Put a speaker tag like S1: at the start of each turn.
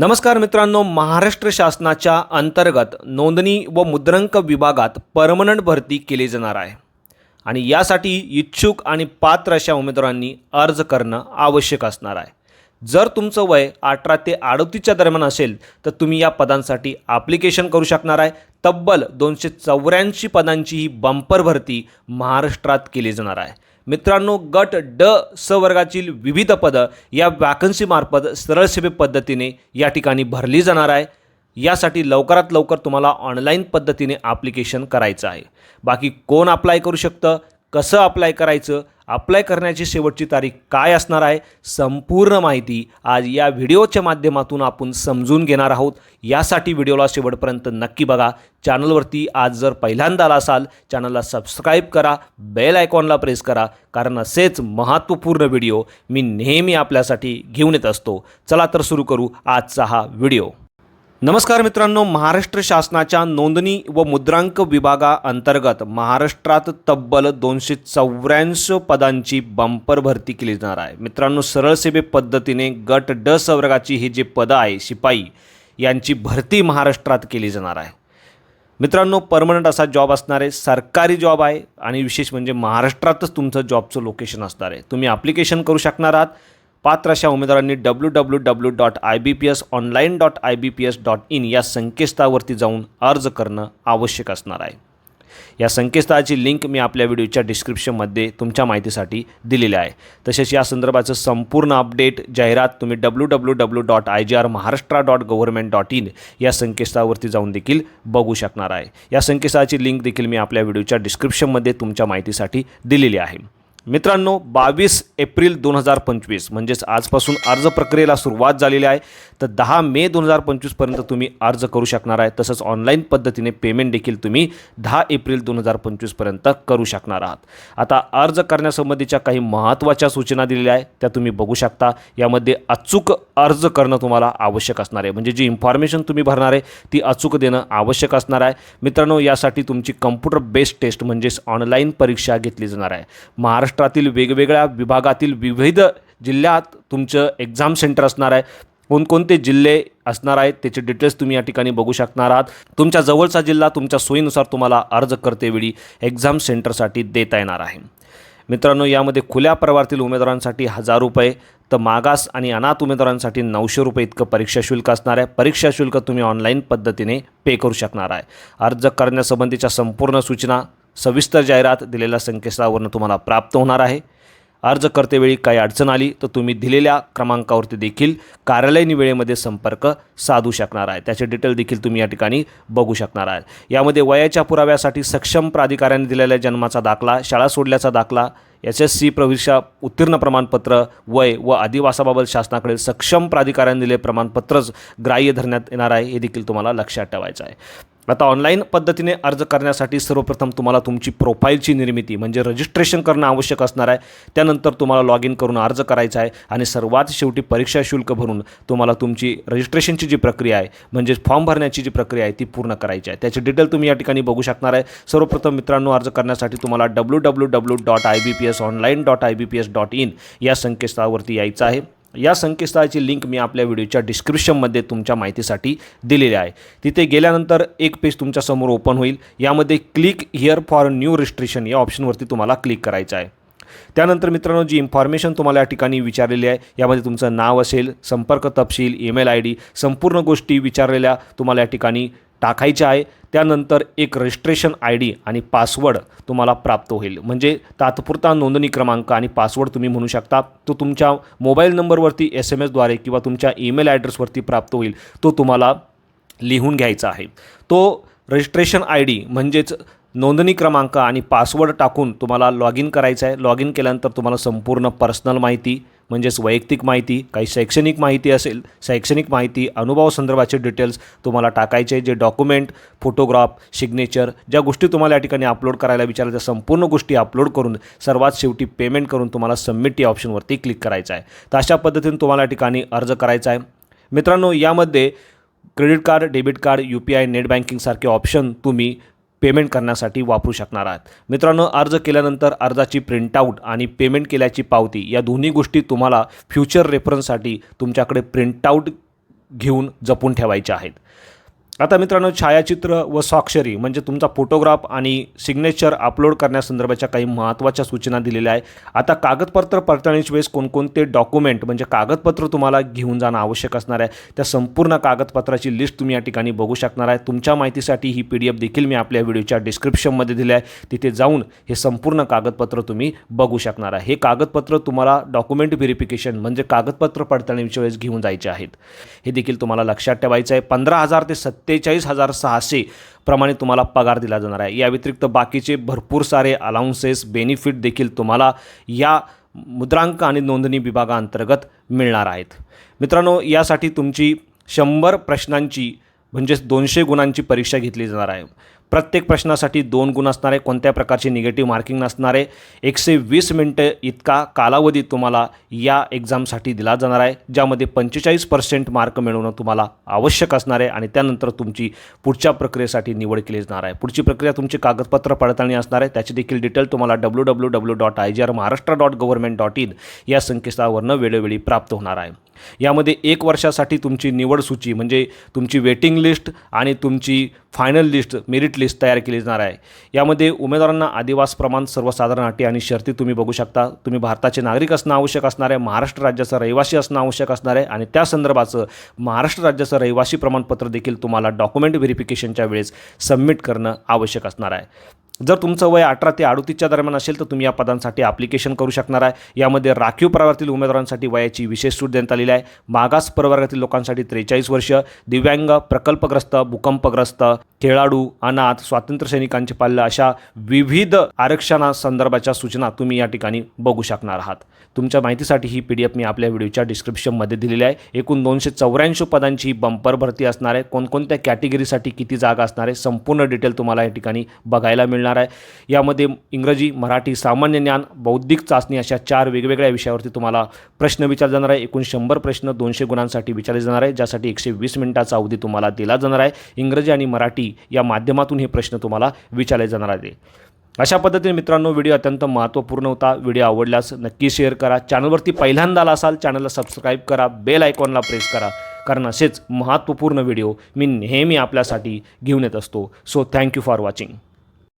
S1: नमस्कार मित्रांनो महाराष्ट्र शासनाच्या अंतर्गत नोंदणी व मुद्रांक विभागात परमनंट भरती केली जाणार आहे. आणि यासाठी इच्छुक आणि पात्र अशा उमेदवारांनी अर्ज करणं आवश्यक असणार आहे. जर तुमचं वय अठरा ते अडतीसच्या दरम्यान असेल तर तुम्ही या पदांसाठी ॲप्लिकेशन करू शकणार आहे. तब्बल दोनशे चौऱ्याऐंशी पदांची ही बंपर भरती महाराष्ट्रात केली जाणार आहे. मित्रांनो गट ड स वर्गातील विविध पदं या वॅकन्सीमार्फत सरळसेवे पद्धतीने या ठिकाणी भरली जाणार आहे. यासाठी लवकरात लवकर तुम्हाला ऑनलाईन पद्धतीने ॲप्लिकेशन करायचं आहे. बाकी कोण अप्लाय करू शकतं कसं अप्लाय करायचं अप्लाय करण्याची शेवटची तारीख काय असणार आहे संपूर्ण माहिती आज या व्हिडिओच्या माध्यमातून आपण समजून घेणार आहोत. यासाठी व्हिडिओला शेवटपर्यंत नक्की बघा. चॅनलवरती आज जर पहिल्यांदा आला असाल चॅनलला सबस्क्राईब करा बेल आयकॉनला प्रेस करा कारण असेच महत्त्वपूर्ण व्हिडिओ मी नेहमी आपल्यासाठी घेऊन येत असतो. चला तर सुरू करू आजचा हा व्हिडिओ. नमस्कार मित्रांनो महाराष्ट्र शासनाच्या नोंदणी व मुद्रांक विभागाअंतर्गत महाराष्ट्रात तब्बल दोनशे चौऱ्याऐंशी पदांची बंपर भरती केली जाणार आहे. मित्रांनो सरळ सेवे पद्धतीने गट ड संवर्गाची ही जे पदं आहे शिपाई यांची भरती महाराष्ट्रात केली जाणार आहे. मित्रांनो परमनंट असा जॉब असणार आहे सरकारी जॉब आहे आणि विशेष म्हणजे महाराष्ट्रातच तुमचं जॉबचं लोकेशन असणार आहे. तुम्ही ॲप्लिकेशन करू शकणार आहात. पात्र अशा उमेदवारांनी W W W dot I B P S online dot I B P S dot in या संकेतस्थळावरती जाऊन अर्ज करणं आवश्यक असणार आहे. या संकेतस्थळाची लिंक मी आपल्या व्हिडिओच्या डिस्क्रिप्शनमध्ये तुमच्या माहितीसाठी दिलेली आहे. तसेच या संदर्भाचं संपूर्ण अपडेट जाहिरात तुम्ही W W W dot I G R Maharashtra dot government dot in या संकेतस्थळावरती जाऊन देखील बघू शकणार आहे. या संकेतस्थळाची लिंक देखील मी आपल्या व्हिडिओच्या डिस्क्रिप्शनमध्ये तुमच्या माहितीसाठी दिलेली आहे. मित्रांनो बावीस एप्रिल दोन हजार पंचवीस म्हणजेच आजपासून अर्ज प्रक्रियेला सुरुवात झालेली आहे. तर दहा मे दोन हजार पंचवीसपर्यंत तुम्ही अर्ज करू शकणार आहे. तसंच ऑनलाईन पद्धतीने पेमेंट देखील तुम्ही दहा एप्रिल दोन हजार पंचवीसपर्यंत करू शकणार आहात. आता अर्ज करण्यासंबंधीच्या काही महत्त्वाच्या सूचना दिलेल्या आहेत. त्या तुम्ही बघू शकता. यामध्ये अचूक अर्ज करणं तुम्हाला आवश्यक असणार आहे. म्हणजे जी इन्फॉर्मेशन तुम्ही भरणार आहे ती अचूक देणं आवश्यक असणार आहे. मित्रांनो यासाठी तुमची कम्प्युटर बेस्ड टेस्ट म्हणजेच ऑनलाईन परीक्षा घेतली जाणार आहे. महाराष्ट्र महाराष्ट्रातील वेगवेगळ्या विभागातील विविध जिल्ह्यात तुमचं एक्झाम सेंटर असणार आहे. कोणकोणते जिल्हे असणार आहेत त्याचे डिटेल्स तुम्ही या ठिकाणी बघू शकणार आहात. तुमच्या जवळचा जिल्हा तुमच्या सोयीनुसार तुम्हाला अर्ज करतेवेळी एक्झाम सेंटरसाठी देता येणार आहे. मित्रांनो यामध्ये खुल्या प्रवारातील उमेदवारांसाठी हजार रुपये तर मागास आणि अनाथ उमेदवारांसाठी नऊशे रुपये इतकं परीक्षा शुल्क असणार आहे. परीक्षा शुल्क तुम्ही ऑनलाईन पद्धतीने पे करू शकणार आहे. अर्ज करण्यासंबंधीच्या संपूर्ण सूचना सविस्तर जाहिरात दिलेल्या संकेतस्थळावरून तुम्हाला प्राप्त होणार आहे. अर्ज करतेवेळी काही अडचण आली तर तुम्ही दिलेल्या क्रमांकावरती देखील कार्यालयीन वेळेमध्ये संपर्क साधू शकणार आहे. त्याचे डिटेल देखील तुम्ही या ठिकाणी बघू शकणार आहे. यामध्ये वयाच्या पुराव्यासाठी सक्षम प्राधिकाऱ्याने दिलेल्या जन्माचा दाखला शाळा सोडल्याचा दाखला एस एस सी प्रवेशा उत्तीर्ण प्रमाणपत्र वय व आदिवासाबाबत शासनाकडे सक्षम प्राधिकाऱ्याने दिले प्रमाणपत्रच ग्राह्य धरण्यात येणार आहे हे देखील तुम्हाला लक्षात ठेवायचं आहे. आता ऑनलाईन पद्धतीने अर्ज करण्यासाठी सर्वप्रथम तुम्हाला तुमची प्रोफाईलची निर्मिती म्हणजे रजिस्ट्रेशन करणं आवश्यक असणार आहे. त्यानंतर तुम्हाला लॉग इन करून अर्ज करायचा आहे आणि सर्वात शेवटी परीक्षा शुल्क भरून तुम्हाला तुमची रजिस्ट्रेशनची जी प्रक्रिया आहे म्हणजे फॉर्म भरण्याची जी प्रक्रिया आहे ती पूर्ण करायची आहे. त्याची डिटेल तुम्ही या ठिकाणी बघू शकणार आहे. सर्वप्रथम मित्रांनो अर्ज करण्यासाठी तुम्हाला W W W dot I B P S online dot I B P S dot in या संकेतस्थळावरती यायचं आहे. या संकेतस्थळाची लिंक मी आपल्या व्हिडिओच्या डिस्क्रिप्शनमध्ये तुमच्या माहितीसाठी दिलेली आहे. तिथे गेल्यानंतर एक पेज तुमच्यासमोर ओपन होईल. यामध्ये click here for new registration या ऑप्शनवरती तुम्हाला क्लिक करायचं आहे. त्यानंतर मित्रांनो जी इन्फॉर्मेशन तुम्हाला या ठिकाणी विचारलेली आहे यामध्ये तुमचं नाव असेल संपर्क तपशील ईमेल आय डी संपूर्ण गोष्टी विचारलेल्या तुम्हाला या ठिकाणी टाकायच्या आहे. त्यानंतर एक रजिस्ट्रेशन आय डी आणि पासवर्ड तुम्हाला प्राप्त होईल. म्हणजे तात्पुरता नोंदणी क्रमांक आणि पासवर्ड तुम्ही म्हणू शकता. तो तुमच्या मोबाईल नंबरवरती एस एम एसद्वारे किंवा तुमच्या ईमेल ॲड्रेसवरती प्राप्त होईल. तो तुम्हाला लिहून घ्यायचा आहे. तो रजिस्ट्रेशन आय डी म्हणजेच नोंदणी क्रमांक आणि पासवर्ड टाकून तुम्हाला लॉग इन करायचं आहे. लॉग इन केल्यानंतर तुम्हाला संपूर्ण पर्सनल माहिती म्हणजेच वैयक्तिक माहिती काही शैक्षणिक माहिती असेल शैक्षणिक माहिती अनुभव संदर्भाचे डिटेल्स तुम्हाला टाकायचे जे डॉक्युमेंट फोटोग्राफ सिग्नेचर ज्या गोष्टी तुम्हाला या ठिकाणी अपलोड करायला विचारल्या त्या संपूर्ण गोष्टी अपलोड करून सर्वात शेवटी पेमेंट करून तुम्हाला सबमिट या ऑप्शनवरती क्लिक करायचं आहे. तर अशा पद्धतीने तुम्हाला या ठिकाणी अर्ज करायचा आहे. मित्रांनो यामध्ये credit card debit card U P I net बँकिंगसारखे option तुम्ही पेमेंट करण्यासाठी वापरू शकणार आहात. मित्रांनो अर्ज केल्यानंतर अर्जाची प्रिंटआउट आणि पेमेंट केल्याची पावती या दोन्ही गोष्टी तुम्हाला फ्युचर रेफरन्ससाठी तुमच्याकडे प्रिंटआउट घेऊन जपून ठेवायच्या आहेत. आता मित्रांनो छायाचित्र व स्वाक्षरी म्हणजे तुमचा फोटोग्राफ आणि सिग्नेचर अपलोड करण्यासंदर्भाच्या काही महत्त्वाच्या सूचना दिलेल्या आहे आता कागदपत्र पडताळणीच्या वेळेस कोणकोणते डॉक्युमेंट म्हणजे कागदपत्र तुम्हाला घेऊन जाणं आवश्यक असणार आहे त्या संपूर्ण कागदपत्राची लिस्ट तुम्ही या ठिकाणी बघू शकणार आहे. तुमच्या माहितीसाठी ही पी डी एफ देखील मी आपल्या व्हिडिओच्या डिस्क्रिप्शनमध्ये दिली आहे. तिथे जाऊन हे संपूर्ण कागदपत्र तुम्ही बघू शकणार आहे. हे कागदपत्र तुम्हाला डॉक्युमेंट व्हेरिफिकेशन म्हणजे कागदपत्र पडताळणीच्या वेळेस घेऊन जायचे आहेत. हे देखील तुम्हाला लक्षात ठेवायचं आहे. पंधरा हजार ते सत्तेचाळीस हजार सहाशे प्रमाणे तुम्हाला पगार दिला जाणार आहे. या व्यतिरिक्त बाकीचे भरपूर सारे अलाउन्सेस बेनिफिट देखील तुम्हाला या मुद्रांक आणि नोंदणी विभागाअंतर्गत मिळणार आहेत. मित्रांनो यासाठी तुमची शंभर प्रश्नांची म्हणजेच दोनशे गुणांची परीक्षा घेतली जाणार आहे. प्रत्येक प्रश्नासाठी दोन गुण असणारे कोणत्या प्रकारचे निगेटिव्ह मार्किंग नसणारे एकशे वीस मिनटं इतका कालावधी तुम्हाला या एक्झामसाठी दिला जाणार आहे ज्यामध्ये पंचेचाळीस पर्सेंट मार्क मिळवणं तुम्हाला आवश्यक असणार आहे आणि त्यानंतर तुमची पुढच्या प्रक्रियेसाठी निवड केली जाणार आहे. पुढची प्रक्रिया तुमची कागदपत्र पडताळणी असणार आहे. त्याची देखील डिटेल तुम्हाला W W W dot I G R Maharashtra dot government dot in या संकेतस्थळावरनं वेळोवेळी प्राप्त होणार आहे. यामध्ये एक वर्षासाठी तुमची निवड सूची म्हणजे तुमची वेटिंग लिस्ट आणि तुमची फायनल लिस्ट मेरिट लिस्ट तयार केली जाणार आहे. यामध्ये उमेदवारांना आदिवास प्रमाण सर्वसाधारण अटी आणि शर्ती तुम्ही बघू शकता. तुम्ही भारताचे नागरिक असणं आवश्यक असणार आहे महाराष्ट्र राज्याचा रहिवासी असणं आवश्यक असणार आहे आणि त्या संदर्भाचं महाराष्ट्र राज्याचं रहिवासी प्रमाणपत्र देखील तुम्हाला डॉक्युमेंट व्हेरिफिकेशनच्या वेळेस सबमिट करणं आवश्यक असणार आहे. जर तुमचं वय अठरा ते अडतीसच्या दरम्यान असेल तर तुम्ही या पदांसाठी ॲप्लिकेशन करू शकणार आहे. यामध्ये राखीव प्रवर्गातील उमेदवारांसाठी वयाची विशेष सूट देण्यात आलेली आहे. मागास प्रवर्गातील लोकांसाठी त्रेचाळीस वर्ष दिव्यांग प्रकल्पग्रस्त भूकंपग्रस्त खेळाडू अनाथ स्वातंत्र्य सैनिकांचे पाल्य अशा विविध आरक्षणासंदर्भाच्या सूचना तुम्ही या ठिकाणी बघू शकणार आहात. तुमच्या माहितीसाठी ही पी डी एफ मी आपल्या व्हिडिओच्या डिस्क्रिप्शनमध्ये दिलेली आहे. एकूण दोनशे चौऱ्याऐंशी पदांची बंपर भरती असणार आहे. कोणकोणत्या कॅटेगरीसाठी किती जागा असणार आहे संपूर्ण डिटेल तुम्हाला या ठिकाणी बघायला मिळणार आहे. यामध्ये इंग्रजी मराठी सामान्य ज्ञान बौद्धिक चाचणी अशा चार वेगवेगळ्या विषयावरती तुम्हाला प्रश्न विचारले जाणार आहे. एकूण शंभर प्रश्न दोनशे गुणांसाठी विचारले जाणार आहे ज्यासाठी एकशे वीस मिनिटाचा अवधी तुम्हाला दिला जाणार आहे. इंग्रजी आणि मराठी या माध्यमातून हे प्रश्न तुम्हाला विचारले जाणार आहे. अशा पद्धतीने मित्रांनो व्हिडिओ अत्यंत महत्त्वपूर्ण होता. व्हिडिओ आवडल्यास नक्की शेअर करा. चॅनलवरती पहिल्यांदा आला असाल चॅनलला सबस्क्राईब करा. बेल आयकॉनला प्रेस करा. कारण असेच महत्त्वपूर्ण व्हिडिओ मी नेहमी आपल्यासाठी घेऊन येत असतो. So thank you for watching